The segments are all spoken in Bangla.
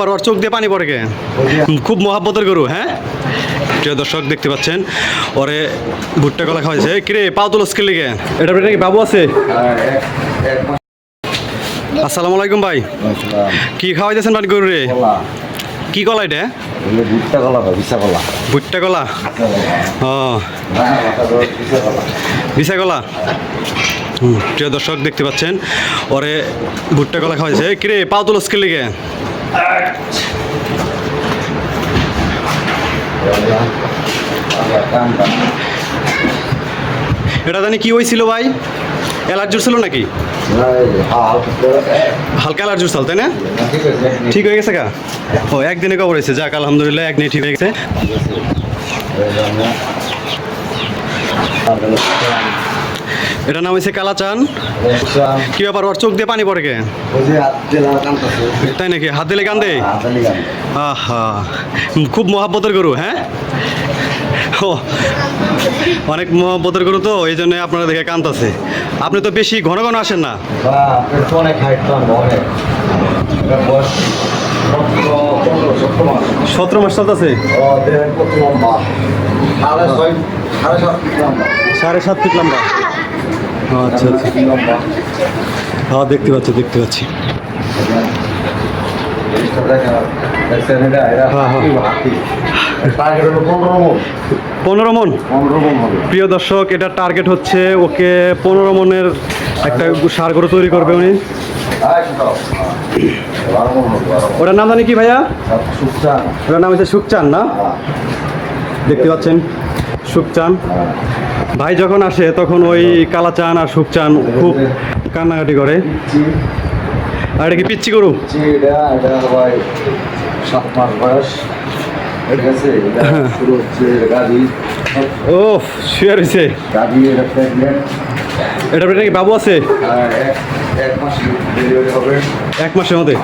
ওর চোখ দিয়ে পানি পড়ে গে খুব মহাব্বতের গরু হ্যাঁ? প্রিয় দর্শক, দেখতে পাচ্ছেন, ওরে ভুট্টা কলা খাওয়াইছে। কিরে, পাও তুলো স্কিল লিগে। এটা এটা কি বাবু আছে? আসসালামু আলাইকুম ভাই। কি খাওয়াইতেছেন পানি গরু রে কি কলা এটা? ভুট্টা কলা ভিসা কলা ভুট্টা কলা কলা প্রিয় দর্শক, দেখতে পাচ্ছেন, ওরে ভুট্টা কলা খাওয়াইছে। কিরে, পাও তুলো স্কিল লিগে? এটা জানি কি হয়েছিল ভাই? অ্যালার্জি ছিল নাকি? হালকা অ্যালার্জি ছিল, তাই না? ঠিক হয়ে গেছে কা ও, একদিনে কবর হয়েছে। যাক, আলহামদুলিল্লাহ, একদিনে ঠিক হয়ে গেছে। এটা নাম হয়েছে কালাচান। কি ব্যাপার ওর চোখ দিয়ে পানি পড়ে কে? তাই নাকি? হাত দিলে কান্দে। আহা খুব মহাব্বতের গরু হ্যাঁ? ও অনেক মহাব্বতের গরু তো এই জন্য আপনারা দেখে কান্তাছে। আপনি তো বেশি ঘন ঘন আসেন না। সতেরো মাস। চলতেছে? লম্বা। সাড়ে সাত ফিট লম্বা। আচ্ছা আচ্ছা। হ্যাঁ দেখতে পাচ্ছি দেখতে পাচ্ছি। টার্গেট হলো পনেরো মন। প্রিয় দর্শক এটা টার্গেট হচ্ছে ওকে পনেরো মনের একটা সার গরু তৈরি করবে উনি। ওটার নাম জানি কি ভাইয়া? ওটার নাম হচ্ছে সুকচান না? দেখতে পাচ্ছেন? সুকচান। ভাই যখন আসে তখন ওই কালাচান আর সুকচান খুব কান্নাকাটি করে। আর এটা কি পিচ্ছি গরু? সবাই সাত মাস বয়স। ঠিক আছে এটা শুরু হচ্ছে গাড়ি ও শুয়ে রয়েছে। গাড়ি এটা প্রেগনেন্ট এটা এটা কি? বাবু আছে? এক এক মাস ডেলিভারি হবে। এক মাসের মধ্যে।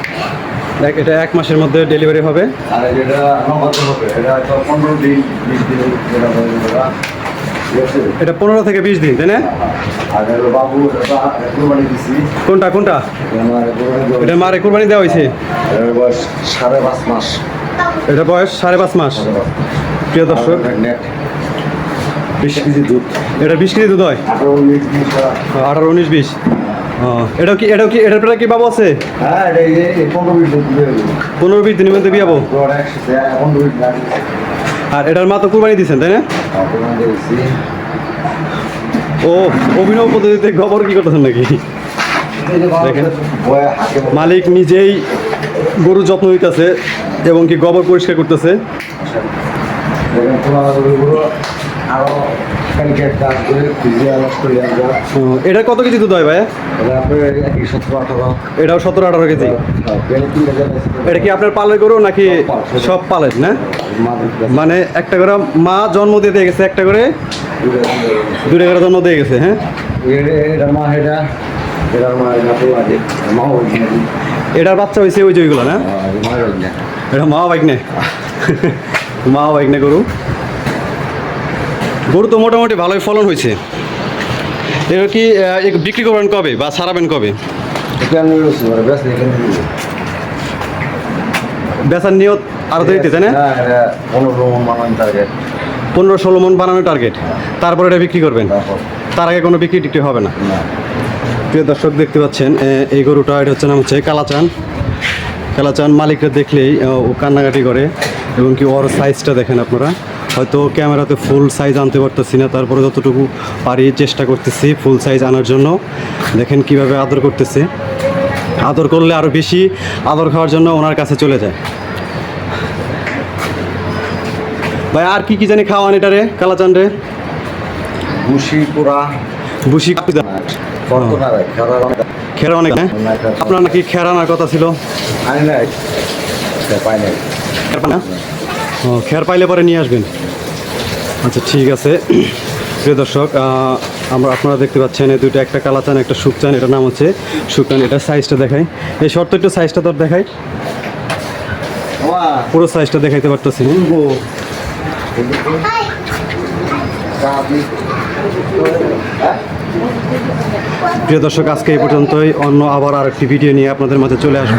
এক- এটা এক মাসের মধ্যে ডেলিভারি হবে। আর যেটা নবাতে হবে। এটা পনেরো দিন বিশ দিন এটা পনেরো থেকে বিশ দিন তাই না? এটা কোনটা কোনটা? এটা মারে কোরবানি দেওয়া হয়েছে? বয়স সাড়ে পাঁচ মাস। এটা বয়স সাড়ে পাঁচ মাস। প্রিয় দর্শক বিশ কেজি দুধ। এটা বিশ কেজি দুধ হয়? আঠারো উনিশ বিশ বিশ। ও কি এটাও কি এটার পেটে কি বাবু আছে? হ্যাঁ এটা পনেরো বিশ দিনের মধ্যে বিয়াবো। আর এটার মা তো কুরবানি দিচ্ছেন তাই না? কুরবানি ও অভিনব পদ্ধতিতে গোবর কি করতেছেন নাকি? দেখেন। মালিক নিজেই গরু যত্ন নিতেছে এবং কি গোবর পরিষ্কার করতেছে। দেখেন তোমাগুলো আরও কালকে কাজ করে ভিজে আলাস করে আমরা ও, এটা কত কেজি দুধ হয় ভাই এটা আপনার একই সতেরো আঠারো এটাও সতেরো আঠারো কেজি। এটা কি আপনার পালের গরু নাকি সব পালের না? মানে একটা করে মা জন্ম দিয়ে দিয়ে গেছে একটা করে দুটো করে জন্ম দিয়ে গেছে হ্যাঁ? এটা মা এটা এটার বাচ্চা হয়েছে ওই যে ওইগুলো না? ওই এটা মা বাইক নে মা বাইক নে গরু। গরু তো মোটামুটি ভালোই ফলন হয়েছে। এটা কি বিক্রি করবেন কবে বা সারাবেন কবে? বেচার নিয়ত আরও দিতে তাই না? পনেরো ষোলো মন বানানোর টার্গেট তারপরে এটা বিক্রি করবেন। তার আগে কোনো বিক্রি টিক্রি হবে না। না প্রিয় দর্শক, দেখতে পাচ্ছেন এই গরুটা, এটা হচ্ছে নাম হচ্ছে কালাচান। কালাচান মালিকরা দেখলেই, ও কান্নাকাটি করে। এবং কি ওর সাইজটা দেখেন আপনারা। হয়তো ক্যামেরাতে ফুল সাইজ আনতে পারতেছি না তারপরে যতটুকু পারি চেষ্টা করতেছি ফুল সাইজ আনার জন্য। দেখেন কীভাবে আদর করতেছে। আদর করলে আরও বেশি আদর খাওয়ার জন্য ওনার কাছে চলে যায়। ভাই আর কি কি জানি খাওয়ান এটারে কালাচান রে ভুসি পোড়া বুসি খেরা অনেক না আপনার নাকি খেরা আনার কথা ছিল? নাই পাই নাই? ও খের পাইলে পরে নিয়ে আসবেন। আচ্ছা ঠিক আছে। প্রিয় দর্শক আমরা আপনারা দেখতে পাচ্ছেন এই দুটো একটা কালা চান, একটা শুকচান এটার নাম হচ্ছে শুকচান এটার সাইজটা দেখাই। এই শর্ত একটু সাইজটা তোর দেখাই। পুরো সাইজটা দেখাইতে পারতেছি। প্রিয় দর্শক, আজকে এই পর্যন্তই। অন্য আবার আরেকটি ভিডিও নিয়ে আপনাদের মাঝে চলে আসব।